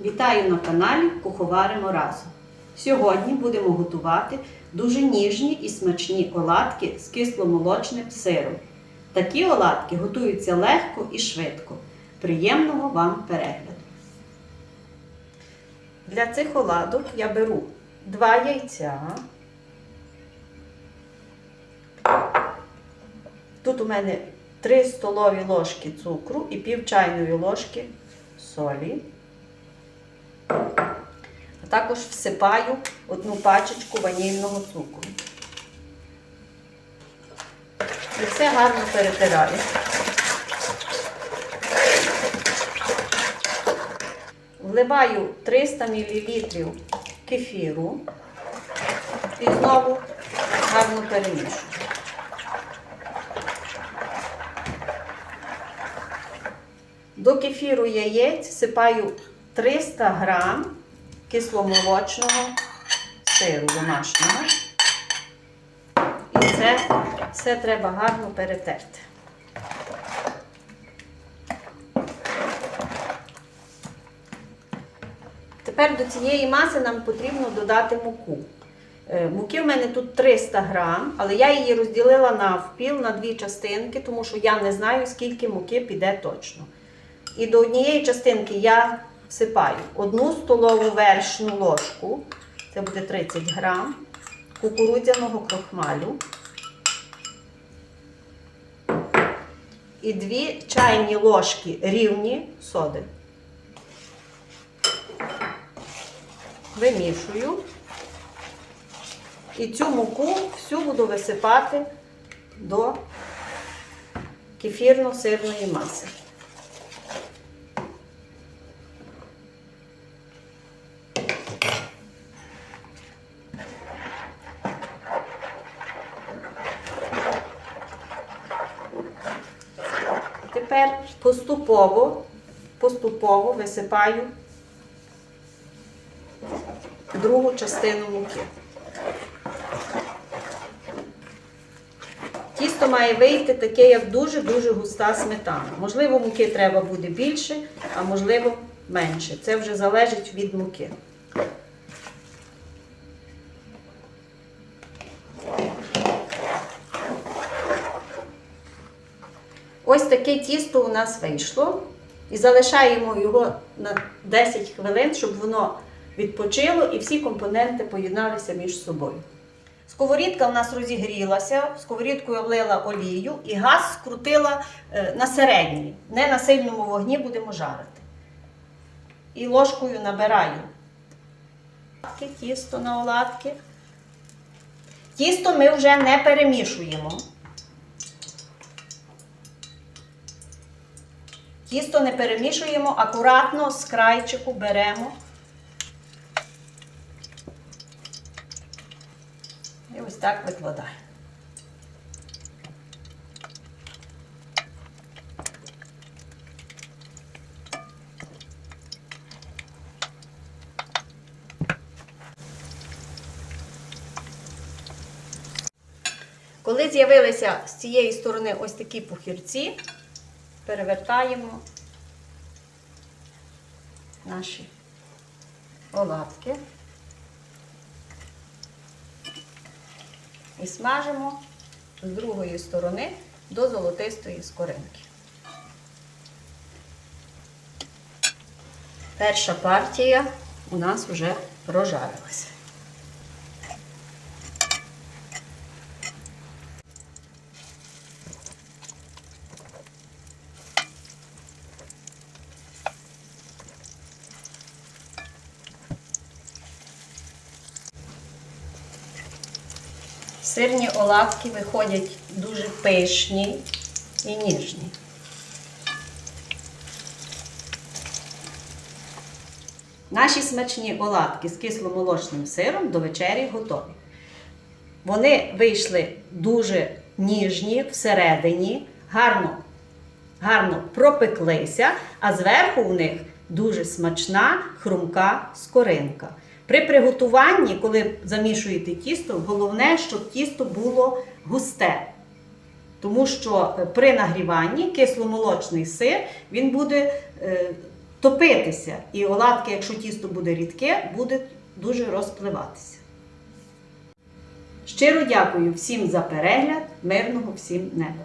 Вітаю на каналі Куховаримо разом. Сьогодні будемо готувати дуже ніжні і смачні оладки з кисломолочним сиром. Такі оладки готуються легко і швидко. Приємного вам перегляду! Для цих оладок я беру 2 яйця. Тут у мене 3 столові ложки цукру і пів чайної ложки солі. Також всипаю одну пачечку ванільного цукру. І все гарно перетираю. Вливаю 300 мл кефіру і знову гарно перемішую. До кефіру яєць сипаю 300 грам кисломолочного сиру домашнього. І це все треба гарно перетерти. Тепер до цієї маси нам потрібно додати муку. Е, Муки в мене тут 300 грам, але я її розділила навпіл на дві частинки, тому що я не знаю, скільки муки піде точно. І до однієї частинки я всипаю одну столову вершну ложку, це буде 30 грам, кукурудзяного крохмалю. І дві чайні ложки рівні соди. Вимішую. І цю муку всю буду висипати до кефірно-сирної маси. Тепер поступово, поступово висипаю другу частину муки. Тісто має вийти таке, як дуже-дуже густа сметана. Можливо, муки треба буде більше, а можливо менше. Це вже залежить від муки. Ось таке тісто у нас вийшло. І залишаємо його на 10 хвилин, щоб воно відпочило і всі компоненти поєдналися між собою. Сковорідка у нас розігрілася, я влила олію і газ скрутила е, на середній. Не на сильному вогні будемо жарити. І ложкою набираю тісто на оладки. Тісто ми вже не перемішуємо. Тісто не перемішуємо, акуратно з крайчику беремо. І ось так викладаємо. Коли з'явилися з цієї сторони ось такі пухірці, перевертаємо наші оладки і смажимо з другої сторони до золотистої скоринки. Перша партія у нас вже прожарилася. Сирні оладки виходять дуже пишні і ніжні. Наші смачні оладки з кисломолочним сиром до вечері готові. Вони вийшли дуже ніжні всередині, гарно, гарно пропеклися, а зверху у них дуже смачна хрумка скоринка. При приготуванні, коли замішуєте тісто, головне, щоб тісто було густе. Тому що е, при нагріванні кисломолочний сир він буде е, топитися. І оладки, якщо тісто буде рідке, буде дуже розпливатися. Щиро дякую всім за перегляд, мирного всім неба!